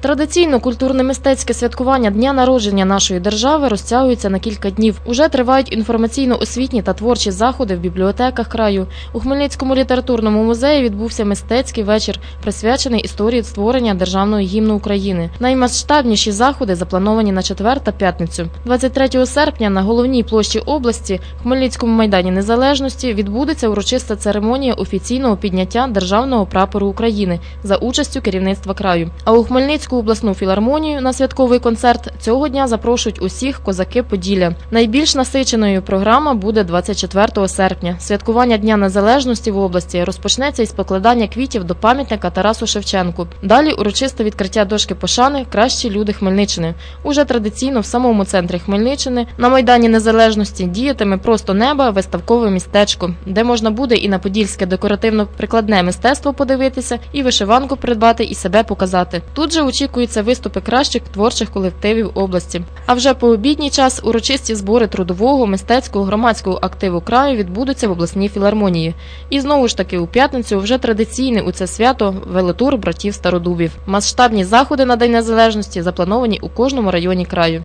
Традиційно культурно-мистецьке святкування дня народження нашої держави розтягується на кілька днів. Уже тривають інформаційно-освітні та творчі заходи в бібліотеках краю. У Хмельницькому літературному музеї відбувся мистецький вечір, присвячений історії створення державного гімну України. Наймасштабніші заходи заплановані на четвер та п'ятницю. 23 серпня на головній площі області Хмельницькому майдані Незалежності відбудеться урочиста церемонія офіційного підняття державного прапору України за участю керівництва краю. А у Хмельницьку обласну філармонію на святковий концерт цього дня запрошують усіх козаки Поділля. Найбільш насиченою програма буде 24 серпня. Святкування Дня Незалежності в області розпочнеться із покладання квітів до пам'ятника Тарасу Шевченку. Далі урочисте відкриття дошки пошани Кращі люди Хмельниччини. Уже традиційно в самому центрі Хмельниччини на майдані Незалежності діятиме просто неба виставкове містечко, де можна буде і на подільське декоративно-прикладне мистецтво подивитися, і вишиванку придбати, і себе показати. Тут же очікуються виступи кращих творчих колективів області. А вже по обідній час урочисті збори трудового, мистецького, громадського активу краю відбудуться в обласній філармонії. І знову ж таки у п'ятницю вже традиційний у це свято велетур братів Стародубів. Масштабні заходи на День Незалежності заплановані у кожному районі краю.